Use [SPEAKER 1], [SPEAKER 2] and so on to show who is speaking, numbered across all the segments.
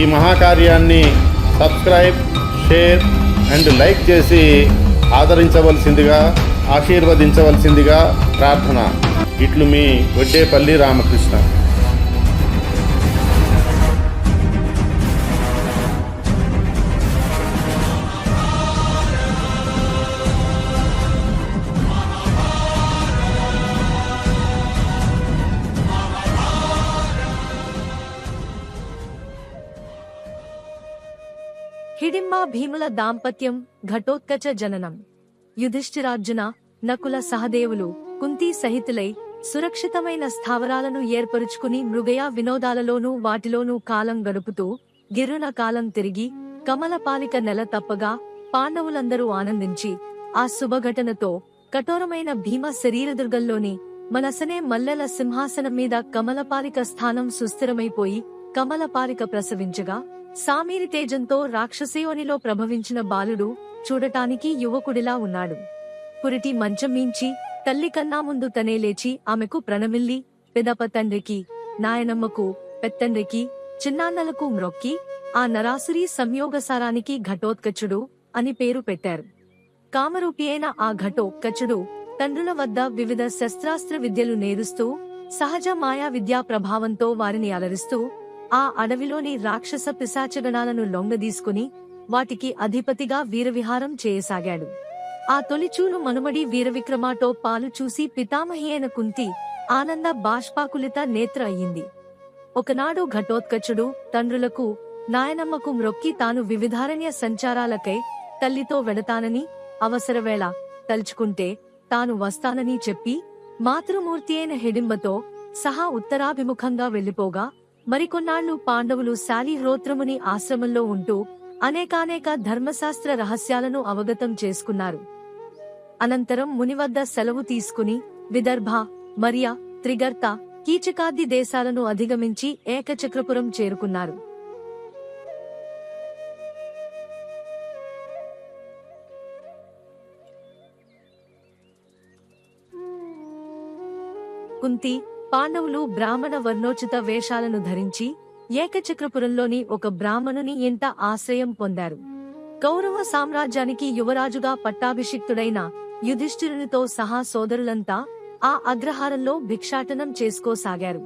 [SPEAKER 1] ఈ మహాకార్యాన్ని subscribe share and like చేసి ఆదరించవలసిందిగా ఆశీర్వదించవలసిందిగా ప్రార్థన. ఇట్లు మీ వడ్డేపల్లి రామకృష్ణ.
[SPEAKER 2] హిడింబా భీముల దాంపత్యం ఘటోత్కచ జననం. యుధిష్ఠిరార్జున నకుల సహదేవులు కుంతి సహితులై సురక్షితమైన స్థావరాలను ఏర్పరుచుకుని మృగయ వినోదాలలోనూ వాటిలోనూ కాలం గడుపుతూ గిరున కాలం తిరిగి కమలపాలిక నెల తప్పగా పాండవులందరూ ఆనందించి ఆ శుభఘటనతో కఠోరమైన భీమ శరీరదుర్గంలోని మనసనే మల్లెల సింహాసనం మీద కమలపాలిక స్థానం సుస్థిరమైపోయి కమలపాలిక ప్రసవించగా సామీరి తేజంతో రాక్షసేయోనిలో ప్రభవించిన బాలుడు చూడటానికి యువకుడిలా ఉన్నాడు. పురిటి మంచం మించి తల్లి కన్నా ముందు తనే లేచి ఆమెకు ప్రణమిల్లి పెదప తండ్రికి నాయనమ్మకు పెత్తండ్రికి చిన్నాన్నలకు మ్రొక్కి ఆ నరాసురి సంయోగసారానికి ఘటోత్కచుడు అని పేరు పెట్టారు. కామరూపి అయిన ఆ ఘటోత్కచుడు తండ్రుల వద్ద వివిధ శస్త్రాస్త్ర విద్యలు నేరుస్తూ సహజ మాయా విద్యా ప్రభావంతో వారిని అలరిస్తూ ఆ అడవిలోని రాక్షస పిశాచగణాలను లొంగదీసుకుని వాటికి అధిపతిగా వీరవిహారం చేయసాగాడు. ఆ తొలిచూలు మనుమడి వీరవిక్రమాటో పాలు చూసి పితామహి అయిన కుంతి ఆనంద బాష్పాకులిత నేత్ర అయ్యింది. ఒకనాడు ఘటోత్కచుడు తండ్రులకు నాయనమ్మకు మ్రొక్కి తాను వివిధారణ్య సంచారాలకై తల్లితో వెడతానని అవసరవేళ తలుచుకుంటే తాను వస్తానని చెప్పి మాతృమూర్తి అయిన హిడింబతో సహా ఉత్తరాభిముఖంగా వెళ్ళిపోగా మరికొన్నాళ్ళు పాండవులు శాలిహ్రోత్రముని ఆశ్రమంలో ఉంటూ అనేకానేక ధర్మశాస్త్ర రహస్యాలను అవగతం చేసుకున్నారు. అనంతరం మునివద్ద సెలవు తీసుకుని విదర్భ మరియా త్రిగర్త కీచకాది దేశాలను అధిగమించి ఏకచక్రపురం చేరుకున్నారు. కుంతి పాండవులు బ్రాహ్మణ వర్ణోచిత వేషాలను ధరించి ఏకచక్రపురంలోని ఒక బ్రాహ్మణుని ఎంత ఆశ్రయం పొందారు. కౌరవ సామ్రాజ్యానికి యువరాజుగా పట్టాభిషిక్తుడైన యుధిష్ఠిరునితో సహా సోదరులంతా ఆ అగ్రహారంలో భిక్షాటనం చేసుకోసాగారు.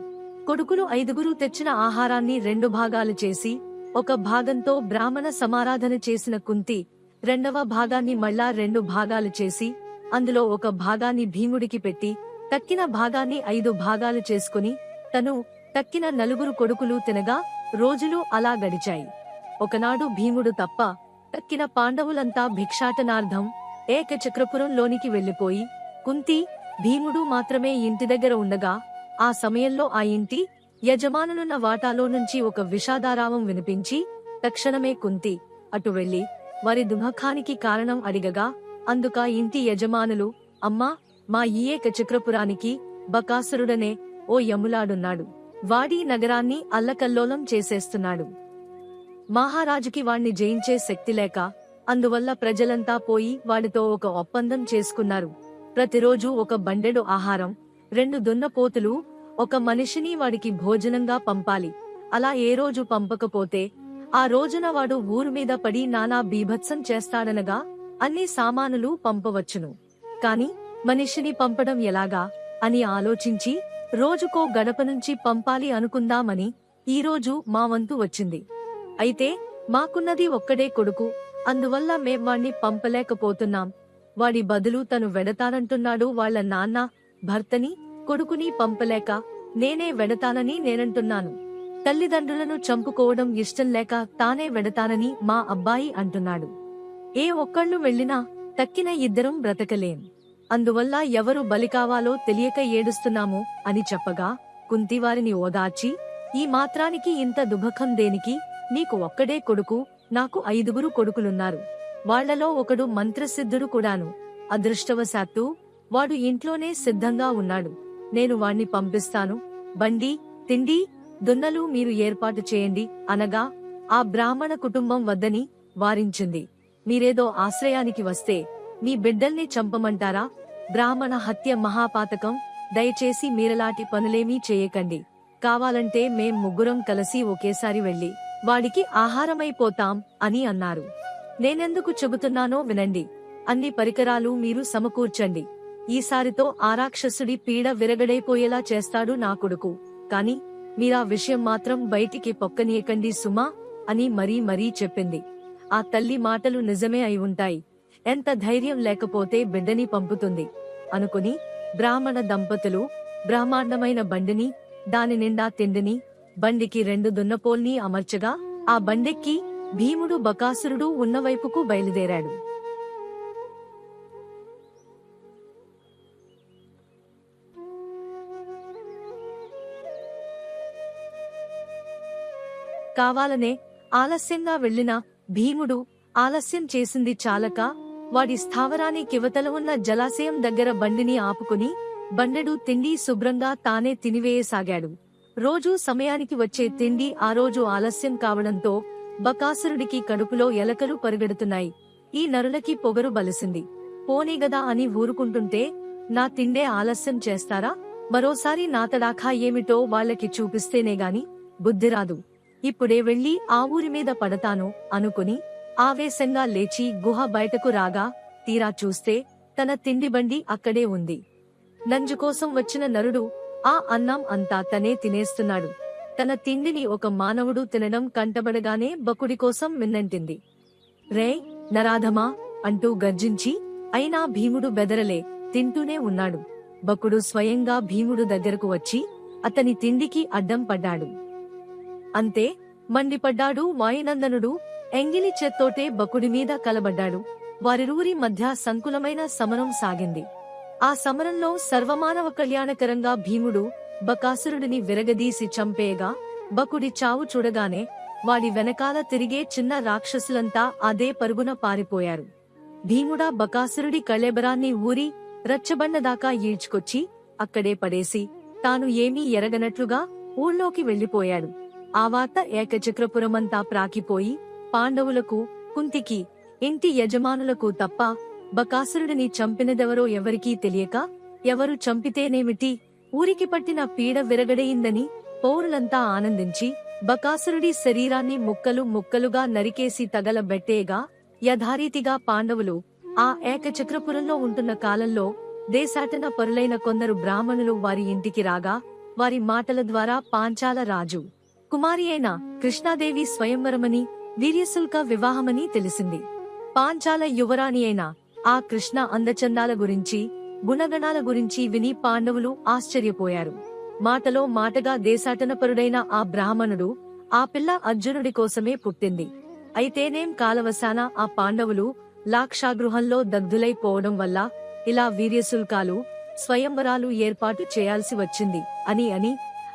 [SPEAKER 2] కొడుకులు ఐదుగురు తెచ్చిన ఆహారాన్ని రెండు భాగాలు చేసి ఒక భాగంతో బ్రాహ్మణ సమారాధన చేసిన కుంతి రెండవ భాగాన్ని మళ్ళా రెండు భాగాలు చేసి అందులో ఒక భాగాన్ని భీముడికి పెట్టి తక్కిన భాగాన్ని ఐదు భాగాలు చేసుకుని తను తక్కిన నలుగురు కొడుకులు తినగా రోజులు అలా గడిచాయి. ఒకనాడు భీముడు తప్ప తక్కిన పాండవులంతా భిక్షాటనార్థం ఏకచక్రపురంలోనికి వెళ్ళిపోయి కుంతి భీముడు మాత్రమే ఇంటి దగ్గర ఉండగా ఆ సమయంలో ఆ ఇంటి యజమానులున్న వాటాలో నుంచి ఒక విషాదారావం వినిపించి తక్షణమే కుంతి అటు వెళ్ళి వారి దుఃఖానికి కారణం అడిగగా అందుక ఇంటి యజమానులు అమ్మా మా ఈ ఏకచక్రపురానికి బకాసురుడనే ఓ యములాడున్నాడు. వాడి నగరాన్ని అల్లకల్లోలం చేసేస్తున్నాడు. మహారాజుకి వాణ్ణి జయించే శక్తి లేక అందువల్ల ప్రజలంతా పోయి వాడితో ఒక ఒప్పందం చేసుకున్నారు. ప్రతిరోజు ఒక బండెడు ఆహారం రెండు దున్నపోతులు ఒక మనిషిని వాడికి భోజనంగా పంపాలి. అలా ఏ రోజు పంపకపోతే ఆ రోజున వాడు ఊరు మీద పడి నానా బీభత్సం చేస్తాడనగా అన్ని సామానులు పంపవచ్చును. కాని మనిషిని పంపడం ఎలాగా? అని ఆలోచించి రోజుకో గడప నుంచి పంపాలి అనుకుందామని ఈరోజు మా వంతు వచ్చింది. అయితే మాకున్నది ఒక్కడే కొడుకు అందువల్ల మేం వాణ్ణి పంపలేకపోతున్నాం. వాడి బదులు తను వెడతానంటున్నాడు వాళ్ళ నాన్న భర్తని కొడుకుని పంపలేక నేనే వెడతానని నేనంటున్నాను. తల్లిదండ్రులను చంపుకోవడం ఇష్టం లేక తానే వెడతానని మా అబ్బాయి అంటున్నాడు. ఏ ఒక్కళ్ళు వెళ్ళినా తక్కిన ఇద్దరం బ్రతకలేం. అందువల్ల ఎవరు బలి కావాలో తెలియక ఏడుస్తున్నాము అని చెప్పగా కుంతివారిని ఓదార్చి ఈ మాత్రానికి ఇంత దుఃఖం దేనికి? నీకు ఒక్కడే కొడుకు నాకు ఐదుగురు కొడుకులున్నారు. వాళ్ళలో ఒకడు మంత్రసిద్ధుడు కూడాను. అదృష్టవశాత్తు వాడు ఇంట్లోనే సిద్ధంగా ఉన్నాడు. నేను వాణ్ణి పంపిస్తాను. బండి తిండి దున్నలు మీరు ఏర్పాటు చేయండి అనగా ఆ బ్రాహ్మణ కుటుంబం వద్దని వారించింది. మీరేదో ఆశ్రయానికి వస్తే మీ బిడ్డల్ని చంపమంటారా? బ్రాహ్మణ హత్య మహాపాతకం దయచేసి మీరలాంటి పనులేమీ చేయకండి. కావాలంటే మేం ముగ్గురం కలిసి ఒకేసారి వెళ్ళి వాడికి ఆహారమైపోతాం అని అన్నారు. నేనెందుకు చెబుతున్నానో వినండి. అన్ని పరికరాలు మీరు సమకూర్చండి. ఈసారితో ఆరాక్షసుడి పీడ విరగడైపోయేలా చేస్తాడు నా కొడుకు. కాని మీరా విషయం మాత్రం బయటికి పొక్కనీయకండి సుమా అని మరీ మరీ చెప్పింది. ఆ తల్లి మాటలు నిజమే అయి ఉంటాయి. ఎంత ధైర్యం లేకపోతే బిడ్డని పంపుతుంది? అనుకుని బ్రాహ్మణ దంపతులు బ్రహ్మాండమైన బండిని దాని నిండా తిండిని బండికి రెండు దున్నపోల్ని అమర్చగా ఆ బండెక్కి భీముడు బకాసురుడు ఉన్నవైపుకు బయలుదేరాడు. కావాలనే ఆలస్యంగా వెళ్ళిన భీముడు ఆలస్యం చేసింది చాలక వాడి స్థావరాని కివతల ఉన్న జలాశయం దగ్గర బండిని ఆపుకుని బండెడు తిండి శుభ్రంగా తానే తినివేయసాగాడు. రోజూ సమయానికి వచ్చే తిండి ఆ రోజు ఆలస్యం కావడంతో బకాసురుడికి కడుపులో ఎలకలు పరుగెడుతున్నాయి. ఈ నరులకి పొగరు బలిసింది. పోనీగదా అని ఊరుకుంటుంటే నా తిండే ఆలస్యం చేస్తారా? మరోసారి నా తడాఖా ఏమిటో వాళ్ళకి చూపిస్తేనే గాని బుద్ధిరాదు ఇప్పుడే వెళ్ళి ఆ ఊరి మీద పడతాను అనుకుని ఆవేశంగా లేచి గుహ బయటకు రాగా తీరా చూస్తే తన తిండి బండి అక్కడే ఉంది. నంజుకోసం వచ్చిన నరుడు ఆ అన్నం అంతా తనే తినేస్తున్నాడు. తన తిండిని ఒక మానవుడు తినడం కంటబడగానే బకుడి కోసం మిన్నంటింది. రే నరాధమా అంటూ గర్జించి అయినా భీముడు బెదరలే తింటూనే ఉన్నాడు. బకుడు స్వయంగా భీముడు దగ్గరకు వచ్చి అతని తిండికి అడ్డం పడ్డాడు. అంతే మండిపడ్డాడు వాయునందనుడు ఎంగిలి చేత్తోటే బకుడి మీద కలబడ్డాడు. వారిరువురి మధ్య సంకులమైన సమరం సాగింది. ఆ సమరంలో సర్వమానవ కళ్యాణకరంగా భీముడు బకాసురుడిని విరగదీసి చంపేయగా బకుడి చావు చూడగానే వాడి వెనకాల తిరిగే చిన్న రాక్షసులంతా అదే పరుగున పారిపోయారు. భీముడా బకాసురుడి కళేబరాన్ని ఊరి రచ్చబండదాకా ఈడ్చుకొచ్చి అక్కడే పడేసి తాను ఏమీ ఎరగనట్లుగా ఊళ్ళోకి వెళ్ళిపోయాడు ఆ వార్త ఏకచక్రపురమంతా ప్రాకిపోయి పాండవులకు కుంతికి ఇంటి యజమానులకు తప్ప బకాసురుడిని చంపినదెవరో ఎవరికీ తెలియక ఎవరు చంపితేనేమిటి? ఊరికి పట్టిన పీడ విరగడయిందని పౌరులంతా ఆనందించి బకాసురుడి శరీరాన్ని ముక్కలు ముక్కలుగా నరికేసి తగలబెట్టేగా యథారీతిగా పాండవులు ఆ ఏకచక్రపురంలో ఉంటున్న కాలంలో దేశాటన పరులైన కొందరు బ్రాహ్మణులు వారి ఇంటికి రాగా వారి మాటల ద్వారా పాంచాల రాజు కుమారి అయిన కృష్ణాదేవి స్వయంవరమని వీర్యశుల్క వివాహమని తెలిసింది. పాంచాల యువరాణి అయిన ఆ కృష్ణ అందచందాల గురించి గుణగణాల గురించి విని పాండవులు ఆశ్చర్యపోయారు. మాటలో మాటగా దేశాటనపరుడైన ఆ బ్రాహ్మణుడు ఆ పిల్ల అర్జునుడి కోసమే పుట్టింది. అయితేనేం కాలవశాన ఆ పాండవులు లాక్షాగృహంలో దగ్ధులైపోవడం వల్ల ఇలా వీర్యశుల్కాలు స్వయంవరాలు ఏర్పాటు చేయాల్సి వచ్చింది అని అని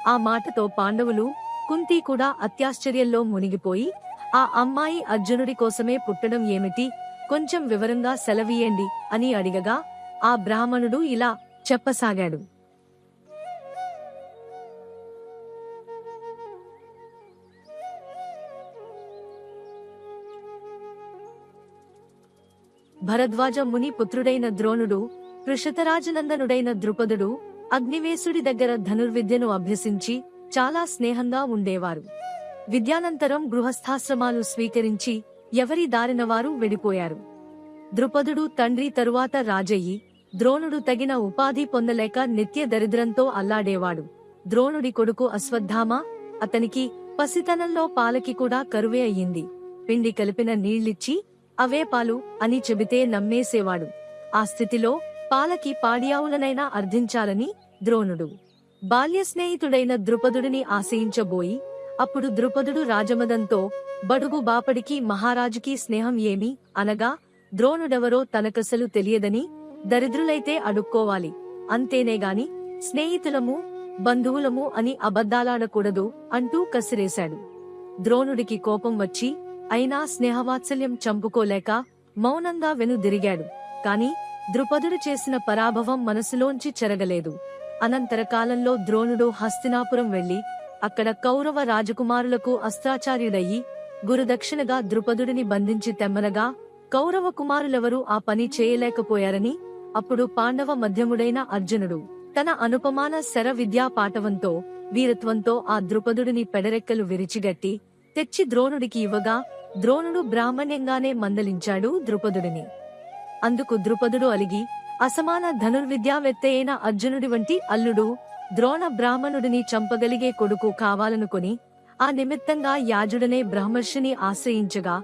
[SPEAKER 2] ఆ మాటతో పాండవులు కుంతి కూడా అత్యాశ్చర్యంలో మునిగిపోయి ఆ అమ్మాయి అర్జునుడి కోసమే పుట్టడం ఏమిటి? కొంచెం వివరంగా సెలవీయండి అని అడిగగా ఆ బ్రాహ్మణుడు ఇలా చెప్పసాగాడు. భరద్వాజ ముని పుత్రుడైన ద్రోణుడు కృషతరాజనందనుడైన ద్రుపదుడు అగ్నివేశుడి దగ్గర ధనుర్విద్యను అభ్యసించి చాలా స్నేహంగా ఉండేవారు. విద్యానంతరం గృహస్థాశ్రమాలు స్వీకరించి ఎవరి దారిన వారు వెడిపోయారు. ద్రుపదుడు తండ్రి తరువాత రాజయ్యి ద్రోణుడు తగిన ఉపాధి పొందలేక నిత్య దరిద్రంతో అల్లాడేవాడు. ద్రోణుడి కొడుకు అశ్వత్థామ అతనికి పసితనంలో పాలకి కూడా కరువే అయ్యింది. పిండి కలిపిన నీళ్ళిచ్చి అవే పాలు అని చెబితే నమ్మేసేవాడు. ఆ స్థితిలో పాలకి పాడియావులనైనా అర్థించాలని ద్రోణుడు. బాల్య స్నేహితుడైన ద్రుపదుడిని ఆశయించబోయి అప్పుడు ద్రుపదుడు రాజమదంతో బడుగు బాపడికి మహారాజుకి స్నేహం ఏమి? అనగా ద్రోణుడెవరో తనకసలు తెలియదని దరిద్రులైతే అడుక్కోవాలి. అంతేనేగాని స్నేహితులము బంధువులము అని అబద్ధాలాడకూడదు అంటూ కసిరేశాడు. ద్రోణుడికి కోపం వచ్చి అయినా స్నేహవాత్సల్యం చంపుకోలేక మౌనంగా వెనుదిరిగాడు కాని ద్రుపదుడు చేసిన పరాభవం మనసులోంచి చెరగలేదు. అనంతర కాలంలో ద్రోణుడు హస్తినాపురం వెళ్ళి అక్కడ కౌరవ రాజకుమారులకు అస్త్రాచార్యుడయ్యి గురుదక్షిణగా ద్రుపదుడిని బంధించి తెమ్మనగా కౌరవ కుమారులెవరూ ఆ పని చేయలేకపోయారని అప్పుడు పాండవ మధ్యముడైన అర్జునుడు తన అనుపమాన శర విద్యా పాఠవంతో వీరత్వంతో ఆ ద్రుపదుడిని పెడరెక్కలు విరిచిగట్టి తెచ్చి ద్రోణుడికి ఇవ్వగా ద్రోణుడు బ్రాహ్మణ్యంగానే మందలించాడు ద్రుపదుడిని. అందుకు ద్రుపదుడు అలిగి అసమాన ధనుర్విద్యావేత్త అయిన అర్జునుడి వంటి అల్లుడు ద్రోణ బ్రాహ్మణుడిని చంపగలిగే కొడుకు కావాలనుకుని ఆ నిమిత్తంగా యాజుడనే బ్రహ్మర్షిని ఆశ్రయించగా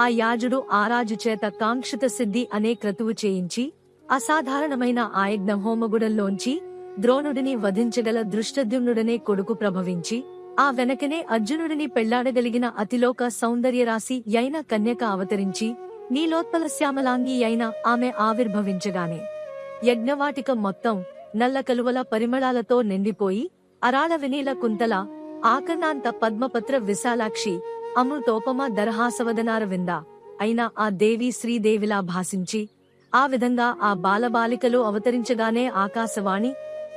[SPEAKER 2] ఆ యాజుడు ఆరాజు చేత కాంక్షిత సిద్ధి అనే క్రతువు చేయించి అసాధారణమైన ఆయజ్ఞ హోమగుడంలోంచి ద్రోణుడిని వధించగల దృష్టద్యుమ్నుడనే కొడుకు ప్రభవించి ఆ వెనకనే అర్జునుడిని పెళ్ళాడగలిగిన అతిలోక సౌందర్యరాశి అయిన కన్యక అవతరించి నీలోత్పల శ్యామలాంగి అయిన ఆమె ఆవిర్భవించగానే యజ్ఞవాటిక మొత్తం నల్ల కలువల పరిమళాలతో నిండిపోయి అరాళ వినీల కుంతల ఆకర్ణాంత పద్మపత్ర విశాలాక్షి అమృతోపమ దరహాసవదనార వింద అయిన ఆ దేవి శ్రీదేవిలా భాసించి ఆ విధంగా ఆ బాలబాలికలు అవతరించగానే ఆకాశవాణి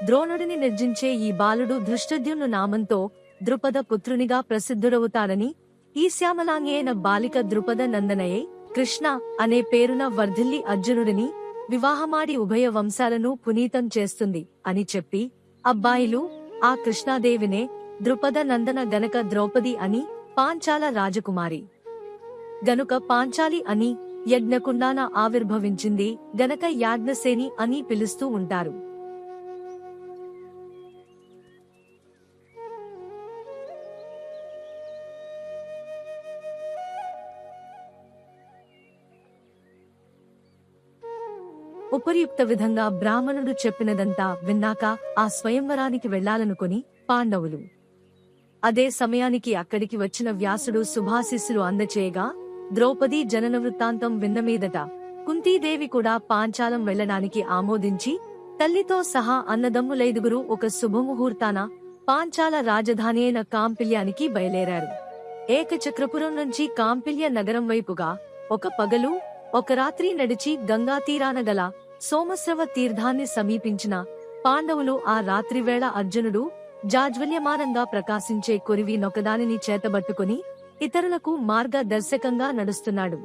[SPEAKER 2] ద్రోణుడిని నిర్జించే ఈ బాలుడు ధృష్టద్యును నామంతో ద్రుపద పుత్రునిగా ప్రసిద్ధుడవుతాడని ఈ శ్యామలాంగి అయిన బాలిక ద్రుపద నందనయే కృష్ణ అనే పేరున వర్ధిల్లి అర్జునుడిని వివాహమాడి ఉభయ వంశాలను పునీతం చేస్తుంది అని చెప్పి అబ్బాయిలు ఆ కృష్ణాదేవినే ద్రుపద నందన గనక ద్రౌపది అని పాంచాల రాజకుమారి. గనుక పాంచాలి అని యజ్ఞకుండాన ఆవిర్భవించింది గనక యాజ్ఞసేని అని పిలుస్తూ ఉంటారు. ఉపరియుక్త విధంగా బ్రాహ్మణుడు చెప్పినదంతా విన్నాక ఆ స్వయంవరానికి వెళ్ళాలనుకుని పాండవులు. అదే సమయానికి అక్కడికి వచ్చిన వ్యాసుడు శుభాశిస్సులు అందచేయగా ద్రౌపది జనన వృత్తాంతం విన్నమీదట కుంతీదేవి కూడా పాంచాలం వెళ్ళడానికి ఆమోదించి తల్లితో సహా అన్నదమ్ములైదుగురు ఒక శుభముహూర్తాన పాంచాల రాజధాని అయిన కాంపిల్యానికి బయలేరారు. ఏకచక్రపురం నుంచి కాంపిల్య నగరం వైపుగా ఒక పగలు ఒక రాత్రి నడిచి గంగా తీరాన గల సోమశ్రవ తీర్థాన్ని సమీపించిన పాండవులు ఆ రాత్రివేళ అర్జునుడు జాజ్వల్యమానంగా ప్రకాశించే కొరివి నొకదానిని చేతబట్టుకుని ఇతరులకు మార్గదర్శకంగా నడుస్తున్నాడు.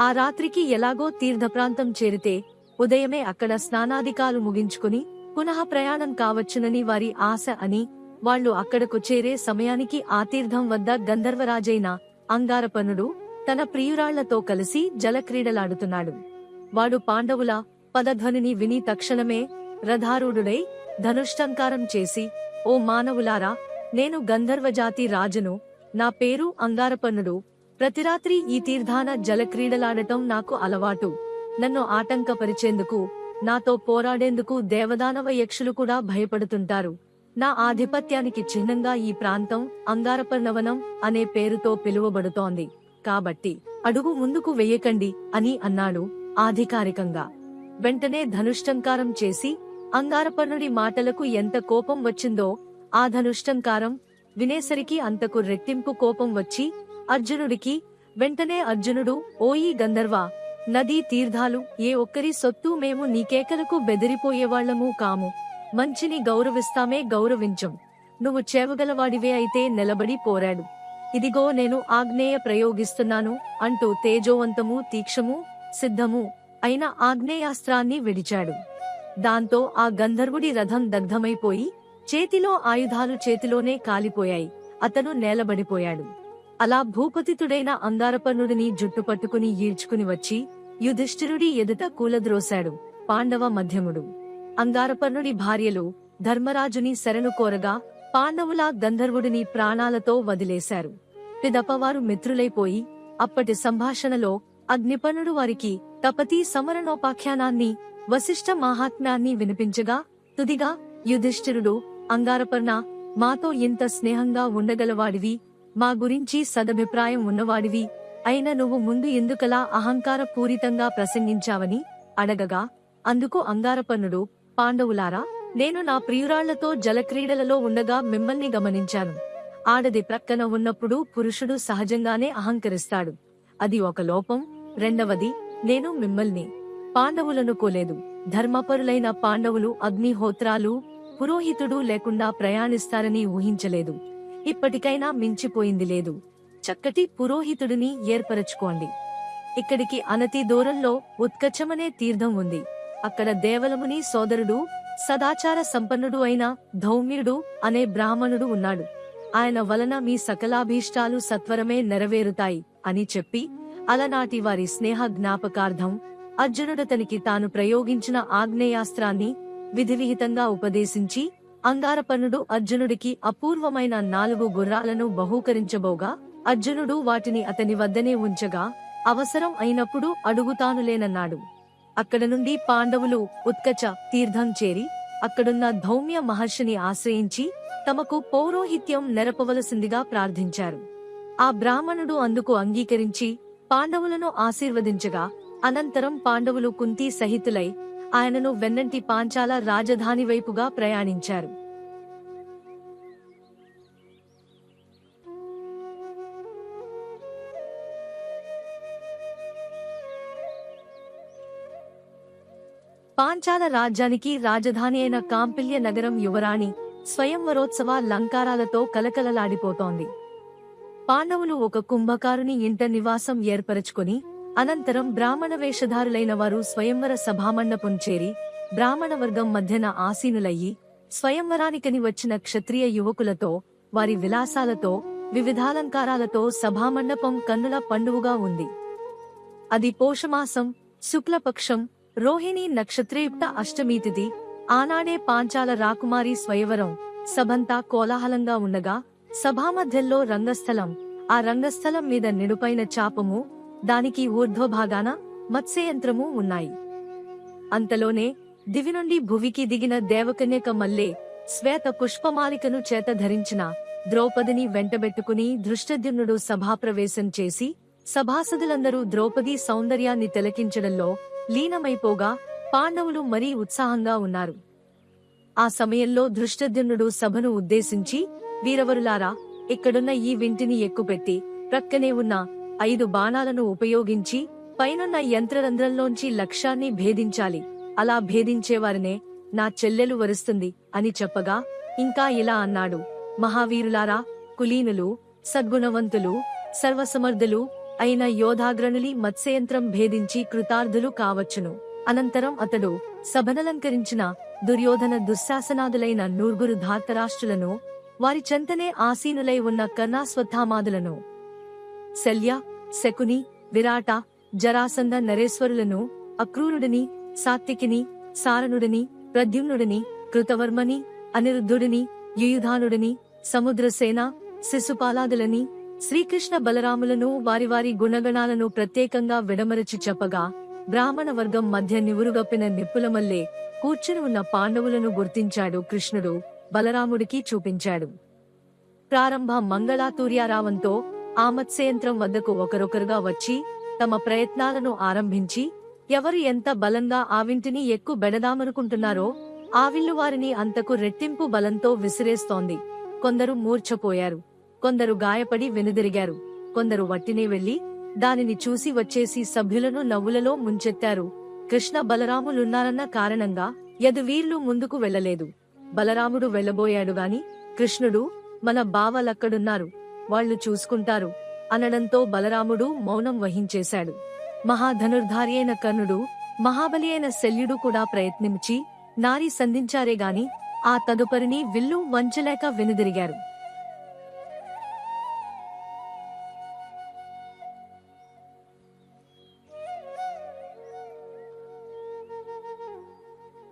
[SPEAKER 2] ఆ రాత్రికి ఎలాగో తీర్థప్రాంతం చేరితే ఉదయమే అక్కడ స్నానాధికాలు ముగించుకుని పునః ప్రయాణం కావచ్చునని వారి ఆశ అని వాళ్ళు అక్కడకు చేరే సమయానికి ఆ తీర్థం వద్ద గంధర్వరాజైన అంగారపనుడు తన ప్రియురాళ్ళతో కలిసి జలక్రీడలాడుతున్నాడు. వాడు పాండవుల పదధ్వనిని విని తక్షణమే రథారూఢుడై ధనుష్టంకారం చేసి ఓ మానవులారా నేను గంధర్వజాతి రాజును నా పేరు అంగారపన్నుడు. ప్రతిరాత్రి ఈ తీర్థాన జలక్రీడలాడటం నాకు అలవాటు. నన్ను ఆటంకపరిచేందుకు నాతో పోరాడేందుకు దేవదానవ యక్షులు కూడా భయపడుతుంటారు. నా ఆధిపత్యానికి చిహ్నంగా ఈ ప్రాంతం అంగారపర్ణవనం అనే పేరుతో పిలువబడుతోంది. కాబట్టి అడుగు ముందుకు వెయ్యకండి అని అన్నాడు ఆధికారికంగా. వెంటనే ధనుష్టంకారం చేసి అంగారపర్ణుడి మాటలకు ఎంత కోపం వచ్చిందో ఆ ధనుష్టంకారం వినేసరికి అంతకు రెట్టింపు కోపం వచ్చి అర్జునుడికి వెంటనే అర్జునుడు ఓయి గంధర్వ నదీ తీర్థాలు ఏ ఒక్కరి సొత్తు మేము నీకేకలకు బెదిరిపోయేవాళ్ళము కాము. మంచిని గౌరవిస్తామే గౌరవించం. నువ్వు చేవగలవాడివే అయితే నిలబడి పోరాడు. ఇదిగో నేను ఆగ్నేయ ప్రయోగిస్తున్నాను అంటూ తేజోవంతము తీక్షము సిద్ధము అయిన ఆగ్నేయాస్త్రాన్ని విడిచాడు. దాంతో ఆ గంధర్వుడి రథం దగ్ధమైపోయి చేతిలో ఆయుధాలు చేతిలోనే కాలిపోయాయి. అతను నేలబడిపోయాడు. అలా భూపతితుడైన అంగారపర్ణుడిని జుట్టు పట్టుకుని ఈడ్చుకుని వచ్చి యుధిష్ఠిరుడి ఎదుట కూలద్రోశాడు పాండవ మధ్యముడు. అంగారపర్ణుడి భార్యలు ధర్మరాజుని శరణు కోరగా పాండవుల గంధర్వుడిని ప్రాణాలతో వదిలేశారు. పిదపవారు మిత్రులైపోయి అప్పటి సంభాషణలో అగ్నిపర్ణుడు వారికి తపతి సమరణోపాఖ్యానాన్ని వశిష్ఠ మహాత్మ్యాన్ని వినిపించగా తుదిగా యుధిష్ఠిరుడు అంగారపర్ణ మాతో ఇంత స్నేహంగా ఉండగలవాడివి మా గురించి సదభిప్రాయం ఉన్నవాడివి అయిన నువ్వు ముందు ఎందుకలా అహంకార పూరితంగా ప్రసంగించావని అడగగా అందుకు అంగారపర్ణుడు పాండవులారా నేను నా ప్రియురాళ్ళతో జలక్రీడలలో ఉండగా మిమ్మల్ని గమనించాను. ఆడది ప్రక్కన ఉన్నప్పుడు పురుషుడు సహజంగానే అహంకరిస్తాడు. అది ఒక లోపం. రెండవది నేను మిమ్మల్ని పాండవులను కోలేదు. ధర్మపరులైన పాండవులు అగ్నిహోత్రాలు పురోహితుడు లేకుండా ప్రయాణిస్తారని ఊహించలేదు. ఇప్పటికైనా మించిపోయింది లేదు. చక్కటి పురోహితుడిని ఏర్పరచుకోండి. ఇక్కడికి అనతి దూరంలో ఉత్కచమనే తీర్థం ఉంది. అక్కడ దేవలముని సోదరుడు సదాచార సంపన్నుడు అయిన ధౌమ్యుడు అనే బ్రాహ్మణుడు ఉన్నాడు. ఆయన వలన మీ సకలాభీష్టాలు సత్వరమే నెరవేరుతాయి అని చెప్పి అలనాటి వారి స్నేహ జ్ఞాపకార్థం అర్జునుడతనికి తాను ప్రయోగించిన ఆగ్నేయాస్త్రాన్ని విధివిహితంగా ఉపదేశించి అంగారపన్నుడు అర్జునుడికి అపూర్వమైన నాలుగు గుర్రాలను బహూకరించబోగా అర్జునుడు వాటిని అతని వద్దనే ఉంచగా అవసరం అయినప్పుడు అడుగుతానులేనన్నాడు. అక్కడ నుండి పాండవులు ఉత్కచ తీర్థం చేరి అక్కడున్న ధౌమ్య మహర్షిని ఆశ్రయించి తమకు పౌరోహిత్యం నెరపవలసిందిగా ప్రార్థించారు. ఆ బ్రాహ్మణుడు అందుకు అంగీకరించి పాండవులను ఆశీర్వదించగా అనంతరం పాండవులు కుంతి సహితులై ఆయనను వెన్నంటి పాంచాల రాజధాని వైపుగా ప్రయాణించారు. పాంచాల రాజ్యానికి రాజధాని అయిన కాంపిల్య నగరం యువరాణి స్వయంవరోత్సవ లంకారాలతో కలకలలాడిపోతోంది. పాండవులు ఒక కుంభకారుని ఇంట నివాసం ఏర్పరచుకొని అనంతరం బ్రాహ్మణ వేషధారులైన వారు స్వయంవర సభామండపం చేరి బ్రాహ్మణ వర్గం మధ్యన ఆసీనులయ్యి స్వయంవరానికని వచ్చిన క్షత్రియ యువకులతో వారి విలాసాలతో వివిధాలంకారాలతో సభామండపం కన్నుల పండువుగా ఉంది. అది పోషమాసం శుక్లపక్షం రోహిణి నక్షత్రయుక్త అష్టమి తిథి ఆనాడే పాంచాల రాకుమారి స్వయవరం సభంతా కోలాహలంగా ఉండగా సభామధ్యంలో రంగస్థలం. ఆ రంగస్థలం మీద నిడుపైన చాపము దానికి ఊర్ధ్వభాగాన మత్స్యయంత్రము ఉన్నాయి. అంతలోనే దివి నుండి భువికి దిగిన దేవకన్యక మల్లే శ్వేత పుష్పమాలికను చేత ధరించిన ద్రౌపదిని వెంటబెట్టుకుని దృష్టద్యుమ్నుడు సభాప్రవేశం చేసి సభాసదులందరూ ద్రౌపది సౌందర్యాన్ని తిలకించడంలో లీనమైపోగా పాండవులు మరీ ఉత్సాహంగా ఉన్నారు. ఆ సమయంలో దృష్టద్యుమ్నుడు సభను ఉద్దేశించి వీరవరులారా ఇక్కడున్న ఈ వింటిని ఎక్కుపెట్టి ప్రక్కనే ఉన్న ఐదు బాణాలను ఉపయోగించి పైనున్న యంత్రరంధ్రంలోంచి లక్ష్యాన్ని భేదించాలి. అలా భేదించేవారినే నా చెల్లెలు వరుస్తుంది అని చెప్పగా ఇంకా ఇలా అన్నాడు. మహావీరులారా కులీనులు సద్గుణవంతులు సర్వసమర్థులు అయిన యోధాగ్రణులి మత్స్యయంత్రం భేదించి కృతార్థులు కావచ్చును. అనంతరం అతడు సభనలంకరించిన దుర్యోధన దుశ్శాసనాదులైన నూర్గురు ధార్తరాష్ట్రులను వారి చెంతనే ఆసీనులై ఉన్న కర్ణాస్వత్థామాదులను. శల్య శకుని విరాట జరాసంద నరేశ్వరులను అక్రూరుడిని సాత్వికిని సారణుడిని ప్రద్యుమ్నుడిని కృతవర్మని అనిరుద్ధుడిని యుయుధానుడిని సముద్రసేన శిశుపాలాదులని శ్రీకృష్ణ బలరాములను వారి వారి గుణగణాలను ప్రత్యేకంగా విడమరచి చెప్పగా బ్రాహ్మణ వర్గం మధ్య నివురుగప్పిన నిప్పులమల్లే కూర్చుని ఉన్న పాండవులను గుర్తించాడు కృష్ణుడు. బలరాముడికి చూపించాడు. ప్రారంభ మంగళాతూర్యారావంతో ఆ వద్దకు ఒకరొకరుగా వచ్చి తమ ప్రయత్నాలను ఆరంభించి ఎవరు ఎంత బలంగా ఆవింటిని ఎక్కు బెడదామనుకుంటున్నారో ఆవిల్లు వారిని అంతకు రెట్టింపు బలంతో విసిరేస్తోంది. కొందరు మూర్ఛపోయారు. కొందరు గాయపడి వెనుదిరిగారు. కొందరు వట్టినే వెళ్ళి దానిని చూసి వచ్చేసి సభ్యులను నవ్వులలో ముంచెత్తారు. కృష్ణ బలరాములున్నారన్న కారణంగా యదువీర్లు ముందుకు వెళ్ళలేదు బలరాముడు వెళ్ళబోయాడు గాని కృష్ణుడు మన బావలక్కడున్నారు వాళ్ళు చూసుకుంటారు అనడంతో బలరాముడు మౌనం వహించేశాడు. మహాధనుర్ధారి అయిన కర్ణుడు మహాబలి అయిన శల్యుడు కూడా ప్రయత్నించి నారి సంధించారే గాని ఆ తదుపరిని విల్లు వంచలేక వెనుదిరిగారు.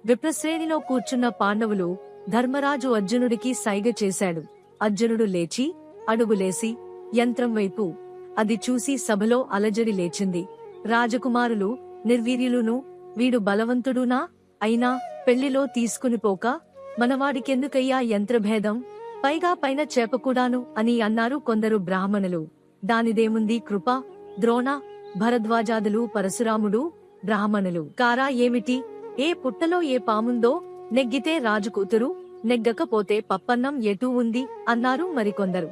[SPEAKER 2] విప్రశ్రేణిలో కూర్చున్న పాండవులు ధర్మరాజు అర్జునుడికి సైగ చేశాడు. అర్జునుడు లేచి అడుగులేసి యంత్రం వైపు అది చూసి సభలో అలజడి లేచింది. రాజకుమారులు నిర్వీర్యులును వీడు బలవంతుడునా అయినా పెళ్ళిలో తీసుకునిపోక మనవాడికెందుకయ్యా యంత్రభేదం? పైగా పైన చేపకూడాను అని అన్నారు కొందరు బ్రాహ్మణులు. దానిదేముంది కృప ద్రోణ భరద్వాజాదులు పరశురాముడు బ్రాహ్మణులు. కారా ఏమిటి? ఏ పుట్టలో ఏ పాముందో నెగ్గితే రాజు కూతురు నెగ్గకపోతే పప్పన్నం ఎటూ ఉంది అన్నారు మరికొందరు.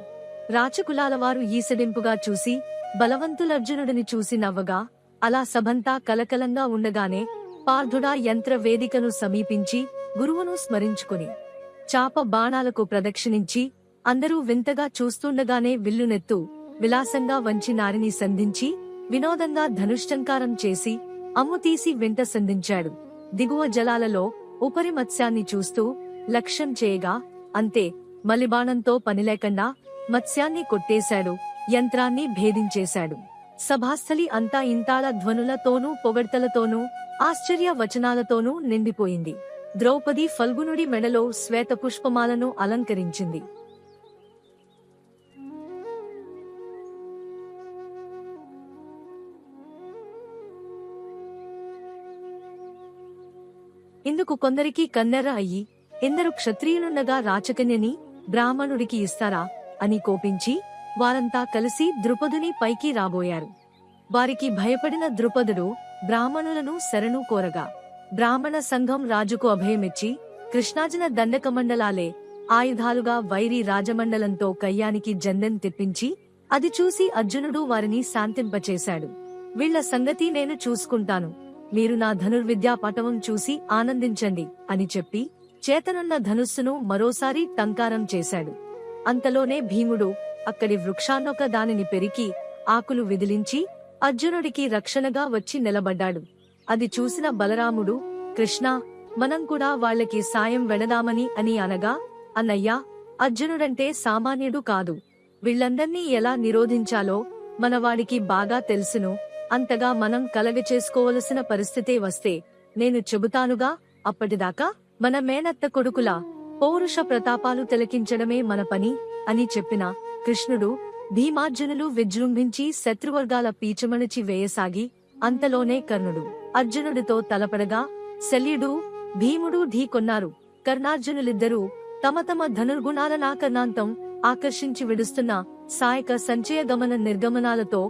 [SPEAKER 2] రాచకులాల వారు ఈసడింపుగా చూసి బలవంతులర్జునుడిని చూసి నవ్వగా అలా సభంతా కలకలంగా ఉండగానే పార్థుడా యంత్ర వేదికను సమీపించి గురువును స్మరించుకుని చాప బాణాలకు ప్రదక్షిణించి అందరూ వింతగా చూస్తుండగానే విల్లునెత్తు విలాసంగా వంచి నారిని సంధించి వినోదంగా ధనుష్టంకారం చేసి అమ్ము తీసి వెంట సంధించాడు. దిగువ జలాలలో ఉపరి మత్స్యాన్ని చూస్తూ లక్ష్యం చేయగా అంతే మలిబాణంతో పనిలేకుండా మత్స్యాన్ని కొట్టేశాడు యంత్రాన్ని భేదించేశాడు. సభాస్థలి అంతా ఇంతాళ ధ్వనులతోనూ పొగడ్తలతోనూ ఆశ్చర్య వచనాలతోనూ నిండిపోయింది. ద్రౌపది ఫల్గునుడి మెడలో శ్వేత పుష్పమాలను అలంకరించింది. ఎందుకు కొందరికి కన్నెర అయ్యి ఎందరు క్షత్రియులుండగా రాచకన్యని బ్రాహ్మణుడికి ఇస్తారా? అని కోపించి వారంతా కలిసి ద్రుపదుని పైకి రాబోయారు. వారికి భయపడిన ద్రుపదుడు బ్రాహ్మణులను శరణు కోరగా బ్రాహ్మణ సంఘం రాజుకు అభయమిచ్చి కృష్ణాజన దండకమండలాలే ఆయుధాలుగా వైరి రాజమండలంతో కయ్యానికి జందెం తెప్పించి అది చూసి అర్జునుడు వారిని శాంతింపచేశాడు. వీళ్ళ సంగతి నేను చూసుకుంటాను. మీరు నా ధనుర్విద్యా పటవం చూసి ఆనందించండి అని చెప్పి చేతనున్న ధనుస్సును మరోసారి టంకారం చేశాడు. అంతలోనే భీముడు అక్కడి వృక్షాన్నొక దానిని పెరికి ఆకులు విదిలించి అర్జునుడికి రక్షణగా వచ్చి నిలబడ్డాడు. అది చూసిన బలరాముడు కృష్ణ మనం కూడా వాళ్ళకి సాయం వెడదామని అని అనగా అన్నయ్యా అర్జునుడంటే సామాన్యుడు కాదు. వీళ్ళందర్నీ ఎలా నిరోధించాలో మనవాడికి బాగా తెలుసును. అంతగా మనం కలగ చేసుకోవలసిన పరిస్థితే వస్తే నేను చెబుతానుగా అప్పటిదాకా మన మేనత్త కొడుకుల పౌరుష ప్రతాపాలు తిలకించడమే మన పని అని చెప్పిన కృష్ణుడు భీమార్జునులు విజృంభించి శత్రువర్గాల పీచమణిచి వేయసాగి అంతలోనే కర్ణుడు అర్జునుడితో తలపడగా శల్యుడు భీముడు ఢీకొన్నారు కర్ణార్జునులిద్దరూ తమ తమ ధనుర్గుణాలనాకర్ణాంతం ఆకర్షించి విడుస్తున్న సాయక సంచయ గమన నిర్గమనాలతో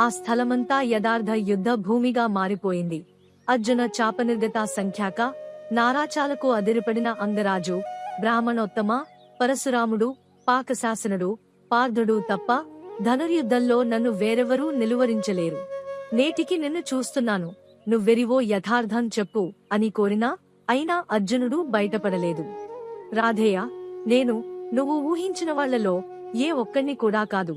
[SPEAKER 2] ఆ స్థలమంతా యథార్థ యుద్ధ భూమిగా మారిపోయింది. అర్జున చాపనిర్గత సంఖ్యాక నారాచాలకు అదిరిపడిన అంగరాజు బ్రాహ్మణోత్తమ పరశురాముడు పాకశాసనుడు పార్థుడు తప్ప ధనుర్యుద్ధంలో నన్ను వేరెవరూ నిలువరించలేరు. నేటికి నిన్ను చూస్తున్నాను. నువ్వెరివో యథార్థం చెప్పు అని కోరినా అయినా అర్జునుడు బయటపడలేదు. రాధేయ నేను నువ్వు ఊహించిన వాళ్ళలో ఏ ఒక్కణ్ణి కూడా కాదు.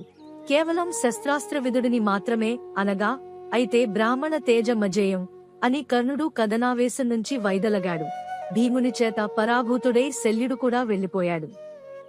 [SPEAKER 2] కేవలం శస్త్రాస్త్ర విదుడిని మాత్రమే అనగా అయితే బ్రాహ్మణ తేజ మజేయం అని కర్ణుడు కథనావేశం నుంచి వైదొలగాడు. భీముని చేత పరాభూతుడై శల్యుడు కూడా వెళ్ళిపోయాడు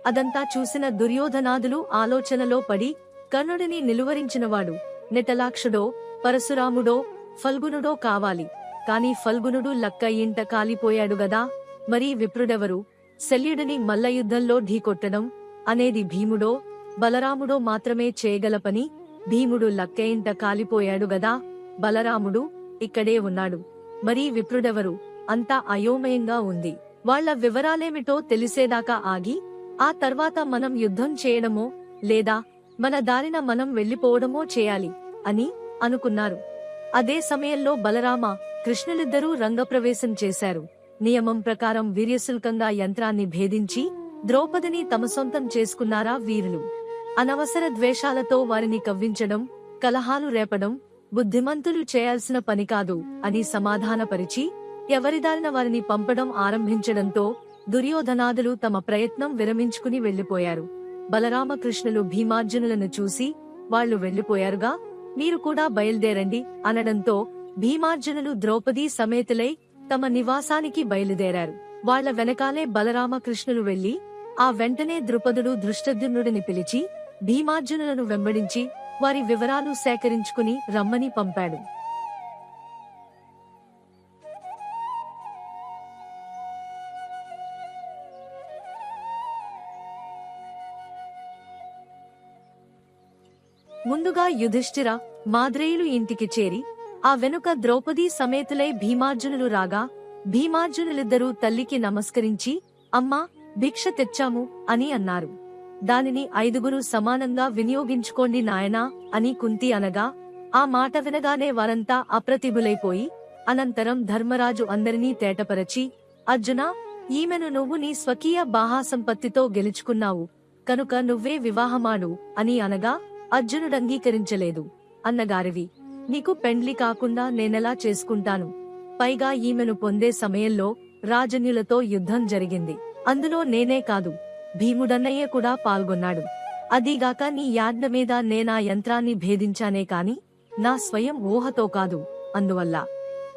[SPEAKER 2] అదంతా చూసిన దుర్యోధనాదులు ఆలోచనలో పడి కర్ణుడిని నిలువరించినవాడు. నిటలాక్షుడో పరశురాముడో ఫల్గునుడో కావాలి. కాని ఫల్గునుడు లక్క ఇంట కాలిపోయాడు గదా మరి విప్రుడెవరు? శల్యుడిని మల్లయుద్ధంలో ఢీకొట్టడం అనేది భీముడో బలరాముడో మాత్రమే చేయగల పని? భీముడు లక్కేయింట కాలిపోయాడు గదా? బలరాముడు ఇక్కడే ఉన్నాడు. మరీ విప్రుడెవరు? అంతా అయోమయంగా ఉంది. వాళ్ళ వివరాలేమిటో తెలిసేదాకా ఆగి ఆ తర్వాత మనం యుద్ధం చేయడమో లేదా మన దారిన మనం వెళ్ళిపోవడమో చేయాలి అని అనుకున్నారు. అదే సమయంలో బలరామ కృష్ణులిద్దరూ రంగప్రవేశం చేశారు. నియమం ప్రకారం వీర్యశుల్కంగా యంత్రాన్ని భేదించి ద్రౌపదిని తమ సొంతం చేసుకున్నారా వీరులు. అనవసర ద్వేషాలతో వారిని కవ్వించడం కలహాలు రేపడం బుద్ధిమంతులు చేయాల్సిన పని కాదు అని సమాధానపరిచి ఎవరిదారిన వారిని పంపడం ఆరంభించడంతో దుర్యోధనాదులు తమ ప్రయత్నం విరమించుకుని వెళ్ళిపోయారు బలరామకృష్ణులు భీమార్జునులను చూసి వాళ్ళు వెళ్ళిపోయారుగా మీరు కూడా బయలుదేరండి అనడంతో భీమార్జునులు ద్రౌపదీ సమేతులై తమ నివాసానికి బయలుదేరారు. వాళ్ళ వెనకాలే బలరామకృష్ణులు వెళ్ళి ఆ వెంటనే ద్రుపదుడు దృష్టద్యుమ్నుడిని పిలిచి భీమార్జునులను వెంబడించి వారి వివరాలు సేకరించుకుని రమ్మని పంపాడు. ముందుగా యుధిష్ఠిర మాద్రేయులు ఇంటికి చేరి ఆ వెనుక ద్రౌపది సమేతులై భీమార్జునులు రాగా భీమార్జునులిద్దరూ తల్లికి నమస్కరించి అమ్మా భిక్ష తెచ్చాము అని అన్నారు. దానిని ఐదుగురు సమానంగా వినియోగించుకోండి నాయనా అని కుంతి అనగా ఆ మాట వినగానే వారంతా అప్రతిభులైపోయి అనంతరం ధర్మరాజు అందరినీ తేటపరచి అర్జున ఈమెను నువ్వు నీ స్వకీయ బాహాసంపత్తితో గెలుచుకున్నావు కనుక నువ్వే వివాహమాడు అని అనగా అర్జునుడంగీకరించలేదు అన్నగారివి నీకు పెండ్లి కాకుండా నేనెలా చేసుకుంటాను? పైగా ఈమెను పొందే సమయంలో రాజన్యులతో యుద్ధం జరిగింది. అందులో నేనే కాదు. భీముడన్నయ్య కూడా పాల్గొన్నాడు. అదీగాక నీ యాజ్ఞ మీద నేనా యంత్రాన్ని భేదించానే కాని నా స్వయం ఊహతో కాదు. అందువల్ల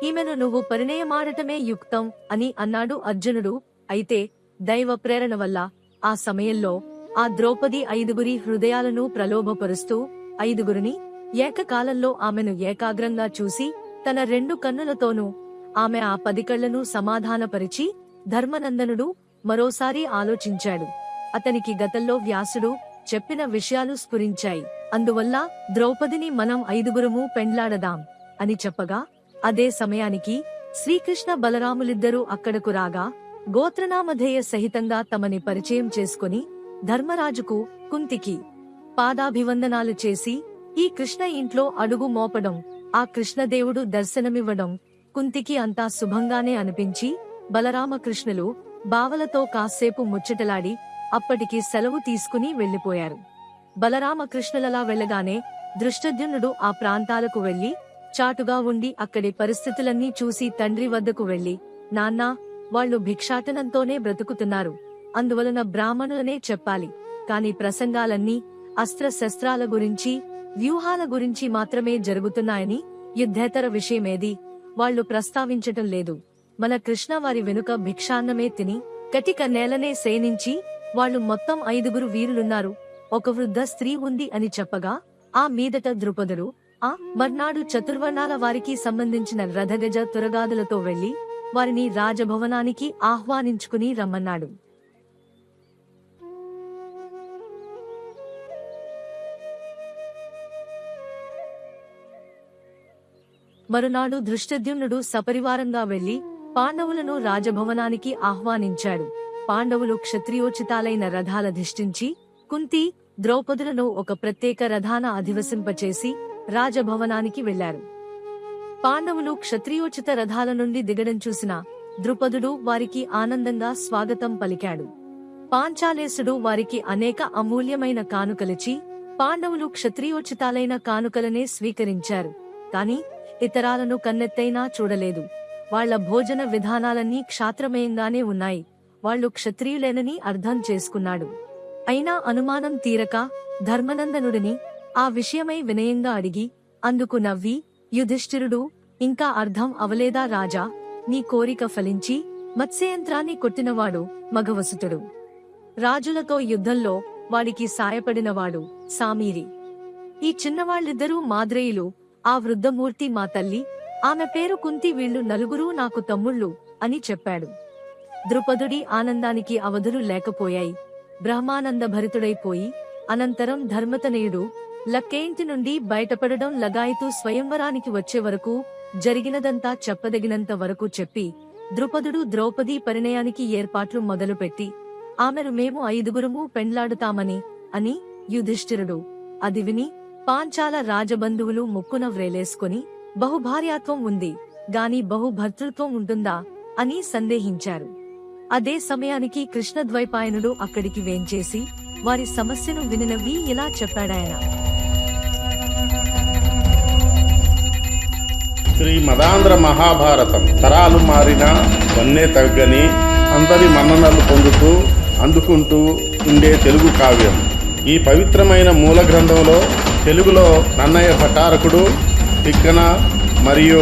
[SPEAKER 2] ఈమెను నువ్వు పరిణయమాడటమే యుక్తం అని అన్నాడు అర్జునుడు. అయితే దైవ ప్రేరణ వల్ల ఆ సమయంలో ఆ ద్రౌపది ఐదుగురి హృదయాలను ప్రలోభపరుస్తూ ఐదుగురిని ఏకకాలంలో ఆమెను ఏకాగ్రంగా చూసి తన రెండు కన్నులతోనూ ఆమె ఆ పది కళ్ళను సమాధానపరిచి ధర్మనందనుడు మరోసారి ఆలోచించాడు. అతనికి గతంలో వ్యాసుడు చెప్పిన విషయాలు స్ఫురించాయి. అందువల్ల ద్రౌపదిని మనం ఐదుగురుము పెండ్లాడదాం అని చెప్పగా అదే సమయానికి శ్రీకృష్ణ బలరాములిద్దరూ అక్కడకు రాగా గోత్రనామధేయ సహితంగా తమని పరిచయం చేసుకుని ధర్మరాజుకు కుంతికి పాదాభివందనాలు చేసి ఈ కృష్ణ ఇంట్లో అడుగు మోపడం ఆ కృష్ణదేవుడు దర్శనమివ్వడం కుంతికి అంతా శుభంగానే అనిపించి బలరామకృష్ణులు బావలతో కాసేపు ముచ్చటలాడి అప్పటికి సెలవు తీసుకుని వెళ్ళిపోయారు బలరామకృష్ణులలా వెళ్ళగానే దృష్టద్యునుడు ఆ ప్రాంతాలకు వెళ్ళి చాటుగా ఉండి అక్కడి పరిస్థితులన్నీ చూసి తండ్రి వద్దకు వెళ్ళి నాన్నా వాళ్ళు భిక్షాటనంతోనే బ్రతుకుతున్నారు. అందువలన బ్రాహ్మణులనే చెప్పాలి. కాని ప్రసంగాలన్నీ అస్త్రశస్త్రాల గురించి వ్యూహాల గురించి మాత్రమే జరుగుతున్నాయని యుద్ధేతర విషయమేది. వాళ్ళు ప్రస్తావించటం లేదు. మన కృష్ణ వారి వెనుక భిక్షాన్నమే తిని కటిక నేలనే సేనించి వాళ్ళు మొత్తం ఐదుగురు వీరులున్నారు. ఒక వృద్ధ స్త్రీ ఉంది అని చెప్పగా ఆ మీదట ద్రుపదులు ఆ మర్నాడు చతుర్వర్ణాల వారికి సంబంధించిన రథగజ తురగాదులతో వెళ్ళి వారిని రాజభవనానికి ఆహ్వానించుకుని రమ్మన్నాడు. మరునాడు దృష్టద్యుమ్నుడు సపరివారంగా వెళ్ళి పాండవులను రాజభవనానికి ఆహ్వానించాడు. పాండవులు క్షత్రియోచితాలైన రథాలధిష్ఠించి కుంతి ద్రౌపదులను ఒక ప్రత్యేక రథాన అధివసింపచేసి రాజభవనానికి వెళ్ళారు పాండవులు క్షత్రియోచిత రథాల నుండి దిగడం చూసిన ద్రుపదుడు వారికి ఆనందంగా స్వాగతం పలికాడు. పాంచాలేసుడు వారికి అనేక అమూల్యమైన కానుకలిచి పాండవులు క్షత్రియోచితాలైన కానుకలనే స్వీకరించారు. కాని ఇతరాలను కన్నెత్తైనా చూడలేదు. వాళ్ళ భోజన విధానాలన్నీ క్షాత్రమయంగానే ఉన్నాయి. వాళ్ళు క్షత్రియులేనని అర్థం చేసుకున్నాడు. అయినా అనుమానం తీరక ధర్మనందనుడిని ఆ విషయమై వినయంగా అడిగి అందుకు నవ్వి యుధిష్ఠిరుడు ఇంకా అర్థం అవలేదా రాజా? నీ కోరిక ఫలించి మత్స్యయంత్రాన్ని కొట్టినవాడు మగవసుతుడు. రాజులతో యుద్ధంలో వాడికి సాయపడినవాడు సామీరి. ఈ చిన్నవాళ్ళిద్దరూ మాద్రేయులు. ఆ వృద్ధమూర్తి మా తల్లి. ఆమె పేరు కుంతి వీళ్ళు నలుగురూ నాకు తమ్ముళ్ళు అని చెప్పాడు. ద్రుపదుడి ఆనందానికి అవధులు లేకపోయాయి. బ్రహ్మానంద భరితుడైపోయి అనంతరం ధర్మతనయుడు లక్కేంటి నుండి బయటపడడం లగాయితూ స్వయంవరానికి వచ్చే వరకు జరిగినదంతా చెప్పదగినంత వరకు చెప్పి ద్రుపదుడు ద్రౌపది పరిణయానికి ఏర్పాట్లు మొదలుపెట్టి ఆమెను మేము ఐదుగురుము పెండ్లాడుతామని అని యుధిష్ఠిరుడు అది విని పాంచాల రాజబంధువులు ముక్కున వ్రేలేసుకుని బహుభార్యాత్వం ఉంది గాని బహుభర్తృత్వం ఉంటుందా? అని సందేహించారు. అదే సమయానికి కృష్ణద్వైపాయనుడు అక్కడికి వేంచేసి వారి సమస్యను వినినవి ఇలా చెప్పాడాయన.
[SPEAKER 1] శ్రీ మదాంధ్ర మహాభారతం తరాలు మారిన వన్నే తగ్గని అందరి మన్ననలు పొందుతూ అందుకుంటూ ఉండే తెలుగు కావ్యం. ఈ పవిత్రమైన మూల గ్రంథంలో తెలుగులో నన్నయ్య భటారకుడు తిక్కన మరియు